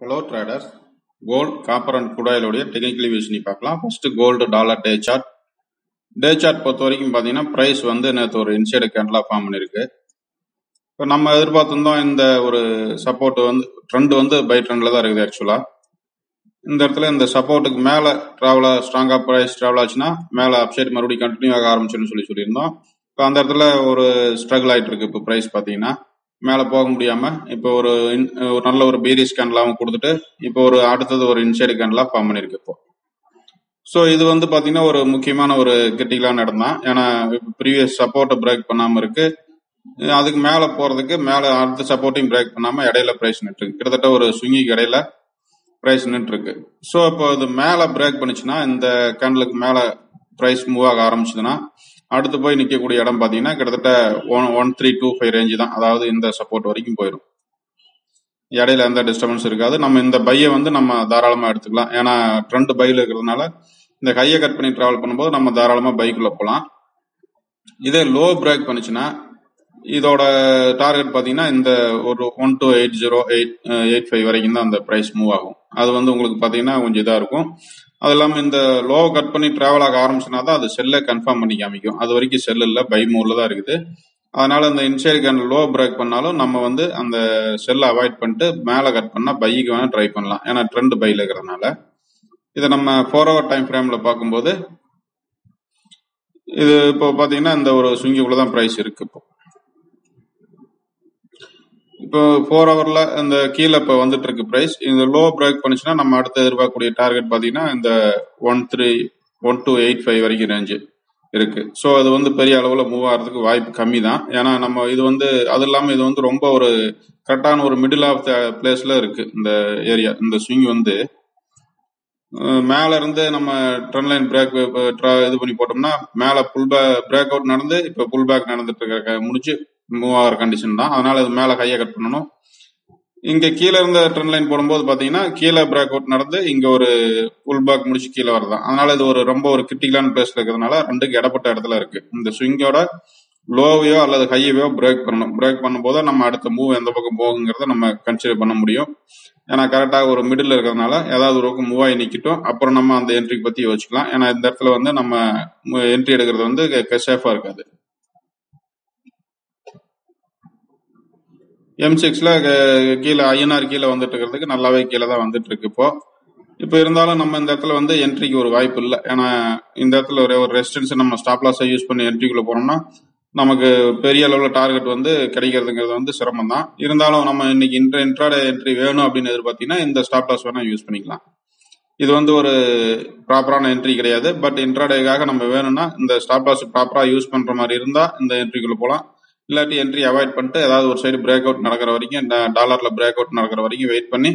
Hello traders gold copper and குடாயிலுடைய technical views பார்க்கலாம். First gold dollar day chart day chart பொறுத்த வரைக்கும் பார்த்தீங்கன்னா price வந்து நேற்று ஒரு இன்சைடு கேண்டலாக ஃபார்ம் பண்ணியிருக்கு இப்போ நம்ம எதிர்பார்த்துருந்தோம் இந்த ஒரு சப்போர்ட் வந்து ட்ரெண்ட் வந்து பை ட்ரெண்டில் தான் இருக்குது ஆக்சுவலாக இந்த இடத்துல இந்த சப்போர்ட்டுக்கு மேலே ட்ராவலாக ஸ்ட்ராங்காக ப்ரைஸ் ட்ராவல் ஆச்சுன்னா மேலே அப்சைட் மறுபடியும் கண்டினியூ ஆக ஆரம்பிச்சுன்னு சொல்லி சொல்லியிருந்தோம். இப்போ அந்த இடத்துல ஒரு ஸ்ட்ரகிள் ஆகிட்டு இருக்கு. இப்போ ப்ரைஸ் பார்த்தீங்கன்னா மேலே போக முடியாமல் இப்போ ஒரு ஒரு நல்ல ஒரு பீரிஸ் கேண்டலாகவும் கொடுத்துட்டு இப்போ ஒரு அடுத்தது ஒரு இன்சைடு கேண்டலாக ஃபார்ம் பண்ணியிருக்கு இப்போ. ஸோ இது வந்து பார்த்தீங்கன்னா ஒரு முக்கியமான ஒரு கிரிட்டிக்கலான இடம் தான் ஏன்னா ப்ரீவியஸ் சப்போர்ட்டை பிரேக் பண்ணாமல் இருக்கு. அதுக்கு மேலே போகிறதுக்கு மேலே அடுத்த சப்போர்ட்டையும் பிரேக் பண்ணாமல் இடையில ப்ரைஸ் நின்றுருக்கு. கிட்டத்தட்ட ஒரு சுங்கிக்கு இடையில ப்ரைஸ் நின்றுருக்கு. ஸோ இப்போ இது மேலே பிரேக் பண்ணுச்சுன்னா இந்த கேண்டலுக்கு மேலே ப்ரைஸ் மூவ் ஆக ஆரம்பிச்சதுன்னா அடுத்து போய் நிற்கக்கூடிய இடம் பார்த்தீங்கன்னா கிட்டத்தட்ட one one three two five range தான். அதாவது இந்த சப்போர்ட் வரைக்கும் போயிடும் இடையில எந்த டிஸ்டர்பன்ஸ் இருக்காது. நம்ம இந்த பையை வந்து நம்ம தாராளமாக எடுத்துக்கலாம். ஏன்னா ட்ரெண்ட் பையில் இருக்கிறதுனால இந்த கையை கட் பண்ணி ட்ராவல் பண்ணும்போது நம்ம தாராளமாக பைக்குள்ளே போகலாம் இதே லோ பிரேக் பண்ணிச்சுன்னா இதோட டார்கெட் பார்த்தீங்கன்னா இந்த ஒரு one two eight zero eight eight five வரைக்கும் தான் அந்த ப்ரைஸ் மூவ் ஆகும். அது வந்து உங்களுக்கு பார்த்தீங்கன்னா கொஞ்சம் இதாக இருக்கும். அது இல்லாமல் இந்த லோ கட் பண்ணி ட்ராவல் ஆக ஆரம்பிச்சுனா தான் அது செல்லை கன்ஃபார்ம் பண்ணி காமிக்கும். அது வரைக்கும் செல் இல்லை பை மூவ்ல தான் இருக்குது. அதனால இந்த இன்சைடு கேன் லோ பிரேக் பண்ணாலும் நம்ம வந்து அந்த செல்லை அவாய்ட் பண்ணிட்டு மேலே கட் பண்ணால் பைக்கு வேணால் ட்ரை பண்ணலாம். ஏன்னா ட்ரெண்ட் பையில் இருக்கிறதுனால. இதை நம்ம ஃபோர் ஹவர் டைம் ஃப்ரேமில் பார்க்கும்போது இது இப்போ பார்த்தீங்கன்னா இந்த ஒரு சுங்கிக்குள்ளே தான் ப்ரைஸ் இருக்குது இப்போ. இப்போ ஃபோர் ஹவர்ல இந்த கீழே இப்போ வந்துட்டு இருக்கு ப்ரைஸ் இந்த லோ பிரேக் பண்ணுச்சுன்னா நம்ம அடுத்து எதிர்பார்க்கக்கூடிய டார்கெட் பார்த்தீங்கன்னா இந்த one three one two eight five வரைக்கும் ரேஞ்சு இருக்கு. ஸோ அது வந்து பெரிய அளவில் மூவ் ஆகிறதுக்கு வாய்ப்பு கம்மி தான் ஏன்னா நம்ம இது வந்து அது இல்லாமல் இது வந்து ரொம்ப ஒரு கரெக்டான ஒரு மிடில் ஆஃப் த பிளேஸ்ல இருக்கு இந்த ஏரியா இந்த ஸ்விங் வந்து. மேலே மேல இருந்து நம்ம ட்ரெண்ட் லைன் பிரேக் இது பண்ணி போட்டோம்னா மேல புல் பிரேக் அவுட் நடந்து இப்போ புல் பேக் நடந்துட்டு இருக்க முடிச்சு மூவ் ஆகிற கண்டிஷன் தான். அதனால இது மேலே கையை கட் பண்ணணும். இங்கே கீழே இருந்த ட்ரெண்ட் லைன் போடும்போது பார்த்தீங்கன்னா கீழே பிரேக் அவுட் நடந்து இங்கே ஒரு புல் பேக் முடிச்சு கீழே வரதான் அதனால இது ஒரு ரொம்ப ஒரு கிரிட்டிக்கலான பிளேஸ்ல இருக்கிறதுனால ரெண்டுக்கு இடப்பட்ட இடத்துல இருக்கு. இந்த ஸ்விங்கோட லோவையோ அல்லது ஹையவையோ பிரேக் பண்ணணும். பிரேக் பண்ணும்போது நம்ம அடுத்த மூவ் எந்த பக்கம் போகுங்கிறத நம்ம கன்சிடர் பண்ண முடியும். ஏன்னா கரெக்டாக ஒரு மிடில் இருக்கிறதுனால ஏதாவது ஒரு பக்கம் மூவ் ஆகி நிற்கட்டும் அப்புறம் நம்ம அந்த என்ட்ரி பற்றி யோசிக்கலாம். ஏன்னா இந்த இடத்துல வந்து நம்ம என்ட்ரி எடுக்கிறது வந்து சேஃபாக இருக்காது. எம் சிக்ஸ்ல கீழே ஐஎன்ஆர் கீழே வந்துட்டு இருக்கிறதுக்கு நல்லாவே கீழே தான் வந்துட்டு இருக்கு இப்போ. இப்போ இருந்தாலும் நம்ம இந்த இடத்துல வந்து என்ட்ரிக்கு ஒரு வாய்ப்பு இல்லை. ஏன்னா இந்த இடத்துல ஒரு ஒரு ரெசிஸ்டன்ஸ் நம்ம ஸ்டாப் லாஸை யூஸ் பண்ணி என்ட்ரிக்குள்ள போனோம்னா நமக்கு பெரிய அளவில் டார்கெட் வந்து கிடைக்கிறதுங்கிறது வந்து சிரமம் தான். இருந்தாலும் நம்ம இன்னைக்கு இன்ட்ர இன்ட்ராடே என்ட்ரி வேணும் அப்படின்னு எதிர்பார்த்தீங்கன்னா இந்த ஸ்டாப் லாஸ் வேணால் யூஸ் பண்ணிக்கலாம். இது வந்து ஒரு ப்ராப்பரான என்ட்ரி கிடையாது. பட் இன்ட்ராடேக்காக நம்ம வேணும்னா இந்த ஸ்டாப் லாஸ் ப்ராப்பராக யூஸ் பண்ணுற மாதிரி இருந்தால் இந்த என்ட்ரிக்குள்ளே போகலாம் இல்லாட்டி என்ட்ரி அவாய்ட் பண்ணிட்டு ஏதாவது ஒரு சைடு பிரேக் அவுட் நடக்கிற வரைக்கும் டாலர்ல பிரேக் அவுட் நடக்கிற வரைக்கும் வெயிட் பண்ணி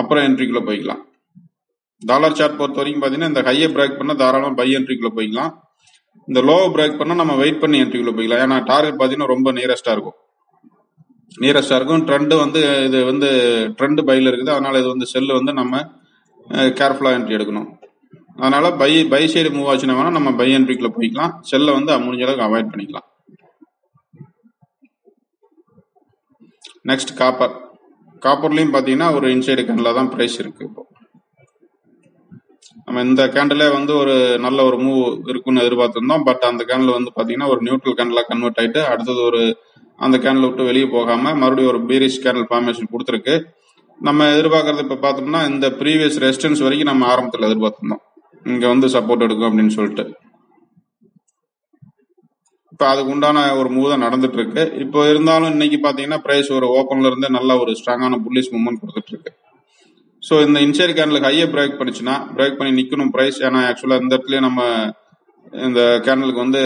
அப்புறம் என்ட்ரிக்குள்ள போய்க்கலாம். டாலர் சார்ட் பொறுத்த வரைக்கும் பார்த்தீங்கன்னா இந்த ஹையை பிரேக் பண்ணால் தாராளமாக பை என்ட்ரிக்குள்ள போய்க்கலாம். இந்த லோ பிரேக் பண்ணால் நம்ம வெயிட் பண்ணி என்ட்ரிக்குள்ள போய்க்கலாம். ஏன்னா டார்கெட் பார்த்தீங்கன்னா ரொம்ப நியரஸ்ட்டாக இருக்கும். நியரஸ்டாக இருக்கும். ட்ரெண்டு வந்து இது வந்து ட்ரெண்டு பையில் இருக்குது. அதனால் இது வந்து செல்லு வந்து நம்ம கேர்ஃபுல்லாக என்ட்ரி எடுக்கணும். அதனால் பை பை சைடு மூவ் ஆச்சுன்னா வேணால் நம்ம பை என்ட்ரிக்குள்ள போய்க்கலாம். செல்லை வந்து முடிஞ்ச அளவுக்கு அவாய்ட் பண்ணிக்கலாம். நெக்ஸ்ட் காப்பர் காப்பர்லேயும் பார்த்தீங்கன்னா ஒரு இன்சைடு கேண்டில் தான் ப்ரைஸ் இருக்குது இப்போ. நம்ம இந்த கேண்டிலே வந்து ஒரு நல்ல ஒரு மூவ் இருக்குன்னு எதிர்பார்த்துருந்தோம். பட் அந்த கேண்டில் வந்து பார்த்தீங்கன்னா ஒரு நியூட்ரல் கேண்டிலா கன்வெர்ட் ஆகிட்டு அடுத்தது ஒரு அந்த கேண்டில் விட்டு வெளியே போகாமல் மறுபடியும் ஒரு பீரிஷ் கேண்டில் ஃபார்மேஷன் கொடுத்துருக்கு. நம்ம எதிர்பார்க்கறது இப்போ பார்த்தோம்னா இந்த ப்ரீவியஸ் ரெசிஸ்டன்ஸ் வரைக்கும் நம்ம ஆரம்பத்தில் எதிர்பார்த்திருந்தோம். இங்கே வந்து சப்போர்ட் எடுக்கும் அப்படின்னு சொல்லிட்டு. இப்போ அதுக்கு உண்டான ஒரு மூவ் தான் நடந்துட்டு இருக்கு இப்போ இருந்தாலும் இன்னைக்கு பாத்தீங்கன்னா பிரைஸ் ஒரு ஓப்பன்ல இருந்து நல்ல ஒரு ஸ்ட்ராங்கான புள்ளிஸ் மூவ்மெண்ட் கொடுத்துட்டு இருக்கு ஸோ இந்த இன்சைடு கேண்டலுக்கு ஹையை பிரேக் பண்ணிச்சுன்னா பிரேக் பண்ணி நிற்கணும் பிரைஸ் ஏன்னா ஆக்சுவலாக இந்த இடத்துல நம்ம இந்த கேண்டலுக்கு வந்து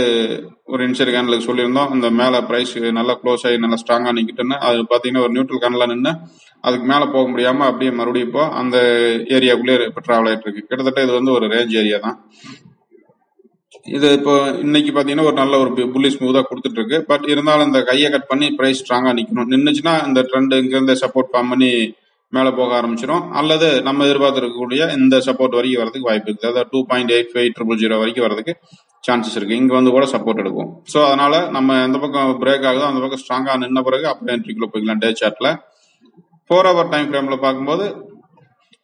ஒரு இன்சைடு கேண்டலுக்கு சொல்லியிருந்தோம். இந்த மேலே பிரைஸ் நல்லா க்ளோஸ் ஆகி நல்லா ஸ்ட்ராங்காக நிற்கிட்டுன்னு அது பார்த்தீங்கன்னா ஒரு நியூட்ரல் கேண்டலாக நின்று அதுக்கு மேலே போக முடியாமல் அப்படியே மறுபடியும் இப்போ அந்த ஏரியாக்குள்ளே இப்போ ட்ராவல் ஆகிட்டு இருக்கு கிட்டத்தட்ட இது வந்து ஒரு ரேஞ்ச் ஏரியா தான். இது இப்போ இன்னைக்கு பாத்தீங்கன்னா ஒரு நல்ல ஒரு புல்லிஷ் மூவ் தான் கொடுத்துட்டு இருக்கு பட் இருந்தாலும் இந்த கையை கட் பண்ணி பிரைஸ் ஸ்ட்ராங்கா நிக்கணும். நின்னுச்சுன்னா இந்த ட்ரெண்ட் இங்கேருந்து சப்போர்ட் ஃபார்ம் பண்ணி மேல போக ஆரம்பிச்சிடும் அல்லது நம்ம எதிர்பார்த்திருக்கக்கூடிய இந்த சப்போர்ட் வரைக்கும் வரதுக்கு வாய்ப்பு இருக்கு. அதாவது two point eight five triple zero வரைக்கும் வரதுக்கு சான்சஸ் இருக்கு. இங்க வந்து கூட சப்போர்ட் எடுக்கும். ஸோ அதனால நம்ம எந்த பக்கம் பிரேக் ஆகுதோ அந்த பக்கம் ஸ்ட்ராங்கா நின்ன பிறகு அப்புறம் என்ட்ரிக்குள்ள போய்க்கலாம் டே சார்ட்ல ஃபோர் ஹவர் டைம் ஃப்ரேம்ல பார்க்கும்போது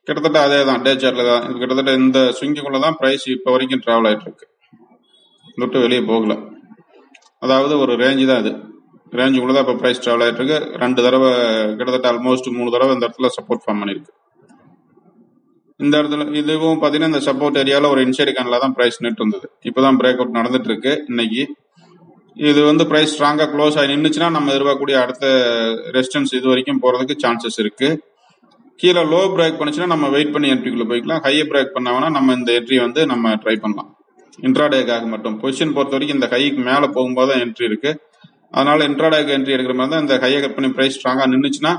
கிட்டத்தட்ட அதே தான் டே சார்ட்ல தான். கிட்டத்தட்ட இந்த ஸ்விங்குக்குள்ள தான் பிரைஸ் இப்போ வரைக்கும் டிராவல் ஆயிட்டு இருக்கு. விட்டு வெளியே போகல. அதாவது ஒரு ரேஞ்சு தான் இது. ரேஞ்சுக்குள்ளே தான் இப்போ ப்ரைஸ் ட்ராவல் ஆகிட்டு இருக்கு. ரெண்டு தடவை கிட்டத்தட்ட ஆல்மோஸ்ட் மூணு தடவை இந்த இடத்துல சப்போர்ட் ஃபார்ம் பண்ணிருக்கு. இந்த இடத்துல இதுவும் பார்த்தீங்கன்னா இந்த சப்போர்ட் ஏரியாவில் ஒரு இன்சைடு கேன்ல தான் ப்ரைஸ் நிட்டு இருந்தது. இப்பதான் பிரேக் அவுட் நடந்துட்டு இருக்கு இன்னைக்கு. இது வந்து ப்ரைஸ் ஸ்ட்ராங்காக க்ளோஸ் ஆகி நின்றுச்சுன்னா நம்ம எதிர்பார்க்கக்கூடிய அடுத்த ரெசிஸ்டன்ஸ் இது வரைக்கும் போகிறதுக்கு சான்சஸ் இருக்கு. கீழே லோ பிரேக் பண்ணுச்சுன்னா நம்ம வெயிட் பண்ணி என்ட்ரிக்குள்ளே போய்க்கலாம். ஹையை பிரேக் பண்ணாங்கன்னா நம்ம இந்த என்ட்ரி வந்து நம்ம ட்ரை பண்ணலாம். இன்ட்ராடேக்காக மட்டும். பொசிஷன் பொறுத்த வரைக்கும் இந்த ஹைக்கு மேலே போகும்போது தான் என்ட்ரி இருக்கு. அதனால இன்ட்ராடேக்கு என்ட்ரி எடுக்கிற மாதிரி தான் இந்த ஹையை கட் பண்ணி ப்ரைஸ் ஸ்ட்ராங்காக நின்றுச்சுன்னா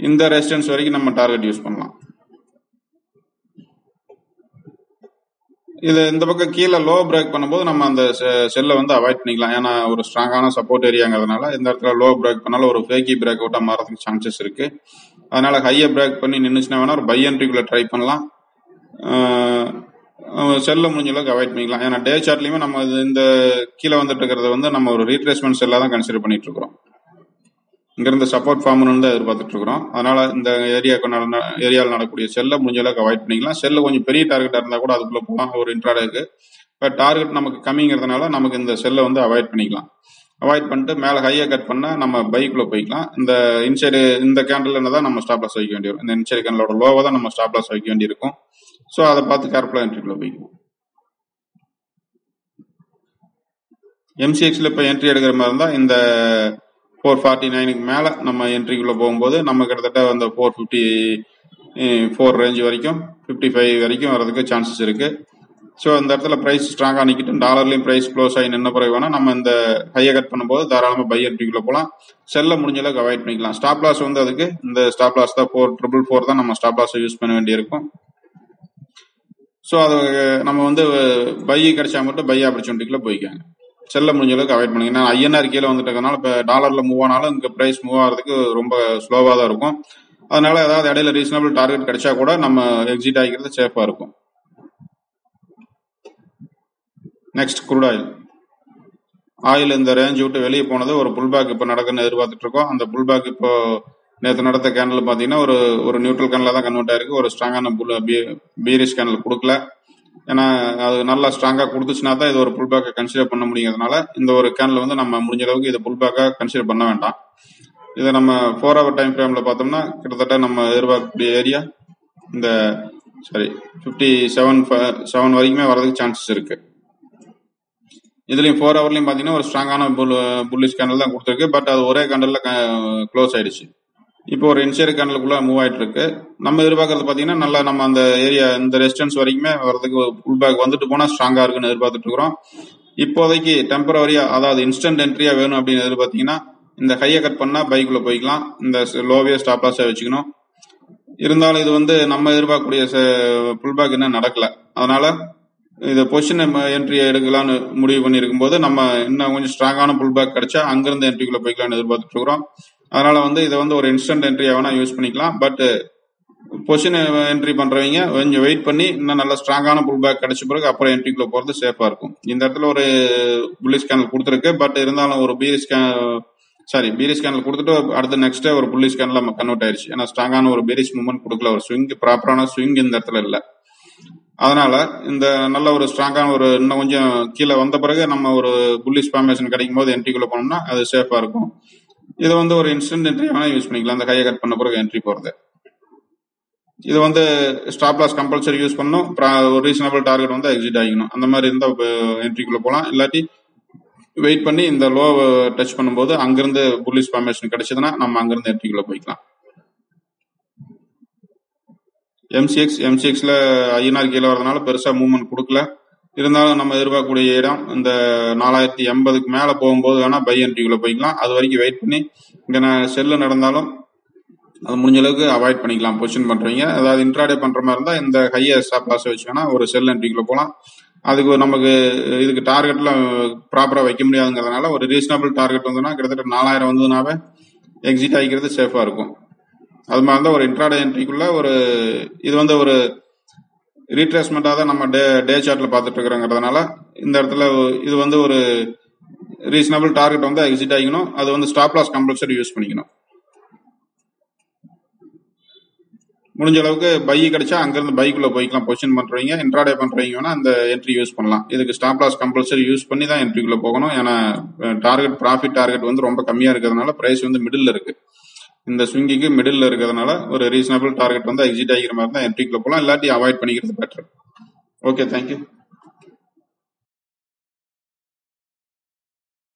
இந்த ரெசிஸ்டன்ஸ் வரைக்கும் நம்ம டார்கெட் யூஸ் பண்ணலாம். இது இந்த பக்கம் கீழே லோ பிரேக் பண்ணும்போது நம்ம அந்த செல்லை வந்து அவாய்ட் பண்ணிக்கலாம். ஏன்னா ஒரு ஸ்ட்ராங்கான சப்போர்ட் ஏரியாங்கிறதுனால இந்த இடத்துல லோ பிரேக் பண்ணாலும் ஒரு ஃபேக்கி பிரேக் அவுட்டாக மாறதுக்கு சான்சஸ் இருக்கு. அதனால ஹையை பிரேக் பண்ணி நின்றுச்சுன்னா வேணா ஒரு பை என்ட்ரிக்குள்ள ட்ரை பண்ணலாம் செல்ல முடிஞ்ச அளவுக்கு அவாய்ட் பண்ணிக்கலாம். ஏன்னா டே சார்ட்லயுமே நம்ம இந்த கீழே வந்துட்டு இருக்கிறத வந்து நம்ம ஒரு ரீட்ரேஸ்மெண்ட் செல்லாக தான் கன்சிடர் பண்ணிட்டு இருக்கிறோம். இங்கிருந்து சப்போர்ட் ஃபார்ம் தான் எதிர்பார்த்துட்டு இருக்கிறோம். அதனால இந்த ஏரியாவுக்கு நடந்த ஏரியாவில் நடக்கூடிய செல்லை முடிஞ்ச அளவுக்கு அவாய்ட் பண்ணிக்கலாம். செல்லு கொஞ்சம் பெரிய டார்கெட்டாக இருந்தால் கூட அதுக்குள்ள போகலாம் ஒரு இன்ட்ராடேக்கு பட் டார்கெட் நமக்கு கம்மிங்கிறதுனால நமக்கு இந்த செல்லை வந்து அவாய்ட் பண்ணிக்கலாம். அவாய்ட் பண்ணிட்டு மேலே ஹையாக கட் பண்ணால் நம்ம பைக்குள்ளே போய்க்கலாம். இந்த இன்சைடு இந்த கேண்டில் தான் நம்ம ஸ்டாப்லாஸ் வைக்க வேண்டியிருக்கும். இந்த இன்சைடு கேண்டலோட லோவை தான் நம்ம ஸ்டாப்லாஸ் வைக்க வேண்டியிருக்கும். ஸோ அதை பார்த்து கேர்ஃபுல்லாக என்ட்ரிக்குள்ள போய்க்கலாம் எம்சிஎக்ஸில் இப்போ என்ட்ரி எடுக்கிற மாதிரி இருந்தால் இந்த ஃபோர் ஃபார்ட்டி நைனுக்கு மேலே நம்ம என்ட்ரிக்குள்ளே போகும்போது நம்ம கிட்டத்தட்ட அந்த ஃபோர் ஃபிஃப்டி ஃபோர் ரேஞ்ச் வரைக்கும் ஃபிஃப்டி ஃபைவ் வரைக்கும் வரதுக்கு சான்சஸ் இருக்குது ஸோ இந்த இடத்துல ப்ரைஸ் ஸ்ட்ராங்காக நிற்கிட்டு டாலர்லையும் ப்ரைஸ் க்ளோஸ் ஆகி நின்ன பிறகு வேணால் நம்ம இந்த ஹையை கட் பண்ணும்போது தாராளமாக பை என்ட்ரிக்குள்ளே போகலாம் செல்ல முடிஞ்ச அளவுக்கு அவாய்ட் பண்ணிக்கலாம். ஸ்டாப் லாஸ் வந்து அதுக்கு இந்த ஸ்டாப் லாஸ் தான் ஃபோர் ட்ரிபிள் ஃபோர் தான் நம்ம ஸ்டாப் லாஸை யூஸ் பண்ண வேண்டியிருக்கும். ஸோ அது நம்ம வந்து பையை கிடைச்சா மட்டும் பை ஆப்பர்ச்சுனிட்டிக்குள்ள போய்க்காங்க செல்ல முடிஞ்ச அளவுக்கு அவாய்ட் பண்ணுங்க ஏன்னா ஐஎன்ஆர் கீழே வந்துட்டதுனால இப்போ டாலரில் மூவ் ஆனாலும் இங்கே ப்ரைஸ் மூவ் ஆகிறதுக்கு ரொம்ப ஸ்லோவாக தான் இருக்கும். அதனால ஏதாவது இடையில ரீசனபிள் டார்கெட் கிடைச்சா கூட நம்ம எக்ஸிட் ஆகிக்கிறது சேஃபாக இருக்கும். நெக்ஸ்ட் குரூட் ஆயில் ஆயில் இந்த ரேஞ்ச் விட்டு வெளியே போனது ஒரு புல் பேக் இப்போ நடக்குன்னு எதிர்பார்த்துட்டு இருக்கோம். அந்த புல் பேக் இப்போ நேற்று நடத்த கேண்டில் பார்த்தீங்கன்னா ஒரு ஒரு நியூட்ரல் கேண்டில் தான் கன்வெர்ட் ஆயிருக்கு. ஒரு ஸ்ட்ராங்கான பீரிஷ் கேண்டில் கொடுக்கல. ஏன்னா அது நல்லா ஸ்ட்ராங்காக கொடுத்துச்சுன்னா தான் இது ஒரு புல் பேக்கை கன்சிடர் பண்ண முடியுங்கிறதுனால இந்த ஒரு கேண்டில் வந்து நம்ம முடிஞ்ச அளவுக்கு இதை புல் பேக்காக கன்சிடர் பண்ண வேண்டாம். இதை நம்ம ஃபோர் ஹவர் டைம் ஃப்ரேமில் பார்த்தோம்னா கிட்டத்தட்ட நம்ம எதிர்பார்க்கக்கூடிய ஏரியா இந்த சாரி ஃபிஃப்டி செவன் செவன் வரைக்குமே வரதுக்கு சான்சஸ் இருக்கு. இதுலயும் ஃபோர் ஹவர்லயும் பாத்தீங்கன்னா ஒரு ஸ்ட்ராங்கான புல் புல்லிஷ் கேண்டல் தான் கொடுத்துருக்கு. பட் அது ஒரே கேண்டல்ல க்ளோஸ் ஆயிடுச்சு. இப்போ ஒரு இன்சைடு கேண்டலுக்குள்ள மூவ் ஆயிட்டு இருக்கு நம்ம எதிர்பார்க்கறது பாத்தீங்கன்னா நல்லா நம்ம அந்த ஏரியா இந்த ரெசிஸ்டன்ஸ் வரைக்குமே வரதுக்கு புல் பேக் வந்துட்டு போனா ஸ்ட்ராங்கா இருக்குன்னு எதிர்பார்த்துட்டு இருக்கிறோம். இப்போதைக்கு டெம்பரவரியா அதாவது இன்ஸ்டன்ட் என்ட்ரியா வேணும் அப்படின்னு எதிர்பார்த்தீங்கன்னா இந்த ஹையை கட் பண்ணா பைக்குள்ளே போய்க்கலாம். இந்த லோவிய ஸ்டாப் லாஸா வச்சுக்கணும். இருந்தாலும் இது வந்து நம்ம எதிர்பார்க்கக்கூடிய புல் பேக் இன்னும் நடக்கல. அதனால இது பொசிஷன் என்ட்ரி எடுக்கலாம்னு முடிவு பண்ணியிருக்கும் போது நம்ம இன்னும் கொஞ்சம் ஸ்ட்ராங்கான புல் பேக் கிடைச்சா அங்கிருந்து என்ட்ரிக்குள்ள போய்க்கலாம்னு எதிர்பார்த்துட்டு இருக்கிறோம். அதனால வந்து இதை வந்து ஒரு இன்ஸ்டன்ட் என்ட்ரியாக வேணால் யூஸ் பண்ணிக்கலாம். பட்டு பொசிஷன் என்ட்ரி பண்ணுறவங்க கொஞ்சம் வெயிட் பண்ணி இன்னும் நல்ல ஸ்ட்ராங்கான புல் பேக் கிடைச்ச பிறகு அப்புறம் என்ட்ரிக்குள்ள போகிறது சேஃபாக இருக்கும். இந்த இடத்துல ஒரு புள்ளி ஸ்கேனல் கொடுத்துருக்கு. பட் இருந்தாலும் ஒரு பீரிஷ் சாரி பீரி கேனல் கொடுத்துட்டு அடுத்த நெக்ஸ்ட் ஒரு புள்ளி ஸ்கேனில் நம்ம கன்வெர்ட் ஆயிடுச்சு ஏன்னா ஸ்ட்ராங்கான ஒரு பீரிஸ் மூவ்மெண்ட் கொடுக்கல. ஒரு ஸ்விங் ப்ராப்பரான ஸ்விங் இந்த இடத்துல இல்லை. அதனால இந்த நல்ல ஒரு ஸ்ட்ராங்கான ஒரு இன்னும் கொஞ்சம் கீழே வந்த பிறகு நம்ம ஒரு புல்லிஷ் ஃபார்மேஷன் கிடைக்கும் போது என்ட்ரிக்குள்ளே போனோம்னா அது சேஃபாக இருக்கும். இதை வந்து ஒரு இன்ஸ்டன்ட் என்ட்ரி வேணா யூஸ் பண்ணிக்கலாம். அந்த கையை கட் பண்ண பிறகு என்ட்ரி போகிறது இது வந்து ஸ்டாப் லாஸ் கம்பல்சரி யூஸ் பண்ணும் ஒரு ரீசனபிள் டார்கெட் வந்து எக்ஸிட் ஆகிக்கணும். அந்த மாதிரி இருந்தால் என்ட்ரிக்குள்ளே போகலாம் இல்லாட்டி வெயிட் பண்ணி இந்த லோ டச் பண்ணும்போது அங்கிருந்து புல்லிஷ் ஃபார்மேஷன் கிடைச்சதுன்னா நம்ம அங்கிருந்து என்ட்ரிக்குள்ளே போய்க்கலாம். எம்சிஎக்ஸ் எம்சிஎக்ஸில் ஐஎன்ஆர் கீழே வரதுனால பெருசாக மூவ்மெண்ட் கொடுக்கல. இருந்தாலும் நம்ம எதிர்பார்க்கக்கூடிய இடம் இந்த நாலாயிரத்தி எண்பதுக்கு மேல போகும்போது வேணா பை என்ட்ரிக்குள்ள போய்க்கலாம். அது வரைக்கும் வெயிட் பண்ணி இங்க நான் செல்லு நடந்தாலும் அது முடிஞ்ச அளவுக்கு அவாய்ட் பண்ணிக்கலாம் பொசிஷன் பண்ணுறீங்க அதாவது இன்ட்ராடே பண்ற மாதிரி இருந்தா இந்த ஹையர் ஸ்டாப் லாஸ் வச்சு வேணால் ஒரு செல் என்ட்ரிக்குள்ள போகலாம். அதுக்கு நமக்கு இதுக்கு டார்கெட்லாம் ப்ராப்பரா வைக்க முடியாதுங்கிறதுனால ஒரு ரீசனபிள் டார்கெட் வந்ததுன்னா கிட்டத்தட்ட நாலாயிரம் வந்ததுனாவே எக்ஸிட் ஆகிக்கிறது சேஃபா இருக்கும். அது மாதிரி இருந்தால் ஒரு இன்ட்ராடே என்ட்ரிக்குள்ள ஒரு இது வந்து ஒரு ரீட்ரேஸ்மெண்ட்டாக தான் நம்ம டே டே சார்ட்ல பார்த்துட்டு இருக்கிறோங்கிறதுனால இந்த இடத்துல இது வந்து ஒரு ரீசனபிள் டார்கெட் வந்து எக்ஸிட் ஆகிக்கணும். அது வந்து ஸ்டாப் லாஸ் கம்பல்சரி யூஸ் பண்ணிக்கணும். முடிஞ்ச அளவுக்கு பை கிடைச்சா அங்கிருந்து பைக்குள்ளே போய்க்கலாம். பொசிஷன் பண்றவங்க இன்ட்ராடே பண்றவங்க அந்த என்ட்ரி யூஸ் பண்ணலாம். இதுக்கு ஸ்டாப் லாஸ் கம்பல்சரி யூஸ் பண்ணி தான் என்ட்ரிக்குள்ள போகணும். ஏன்னா டார்கெட் ப்ராஃபிட் டார்கெட் வந்து ரொம்ப கம்மியா இருக்கிறதுனால ப்ரைஸ் வந்து மிடில் இருக்கு. இந்த ஸ்விங்கிக்கு மிடில் இருக்கிறதுனால ஒரு ரீசனபிள் டார்கெட் வந்து எக்ஸிட் ஆகிற மாதிரி தான் என்ட்ரிக்குள்ள போகலாம் இல்லாட்டி அவாய்ட் பண்ணிக்கிறது பெட்டர் ஓகே தேங்க்யூ